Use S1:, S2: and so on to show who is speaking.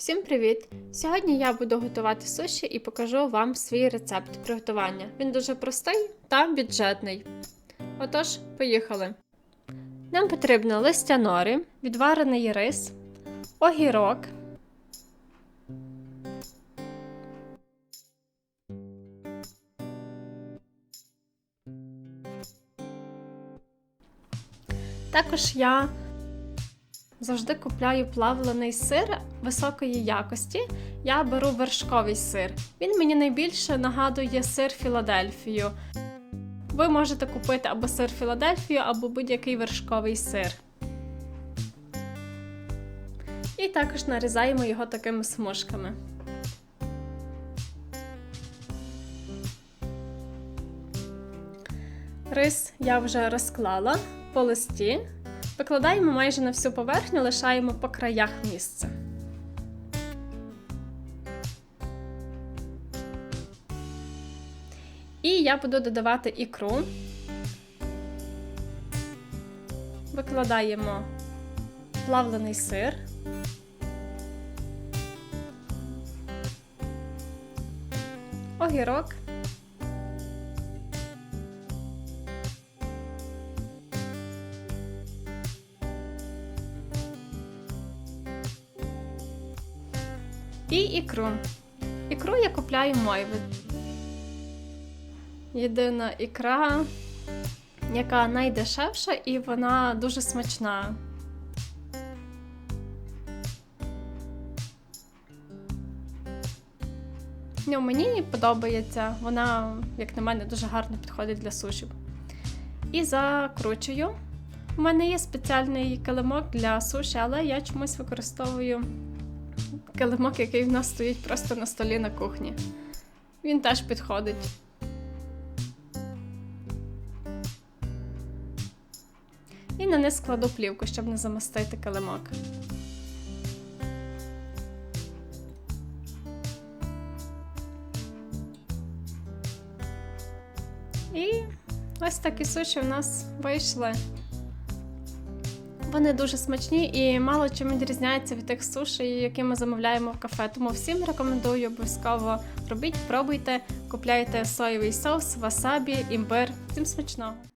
S1: Всім привіт! Сьогодні я буду готувати суші і покажу вам свій рецепт приготування. Він дуже простий та бюджетний. Отож, поїхали. Нам потрібно листя нори, відварений рис, огірок, Також я завжди купляю плавлений сир високої якості. Я беру вершковий сир. Він мені найбільше нагадує сир Філадельфію. Ви можете купити або сир Філадельфію, або будь-який вершковий сир. І також нарізаємо його такими смужками. Рис я вже розклала по листі. Викладаємо майже на всю поверхню, лишаємо по краях місце. І я буду додавати ікру. Викладаємо плавлений сир. Огірок. І ікру. Ікру я купляю мойви. Єдина ікра, яка найдешевша і вона дуже смачна. Ну, мені подобається, вона, як на мене, дуже гарно підходить для сушів. І закручую. У мене є спеціальний килимок для суші, але я чомусь використовую килимок, який в нас стоїть просто на столі на кухні. Він теж підходить. І на низ кладу плівку, щоб не замастити килимок. І ось такі суші у нас вийшли. Вони дуже смачні і мало чим відрізняються від тих суші, які ми замовляємо в кафе. Тому всім рекомендую обов'язково робіть, пробуйте, купляйте соєвий соус, васабі, імбир. Всім смачного!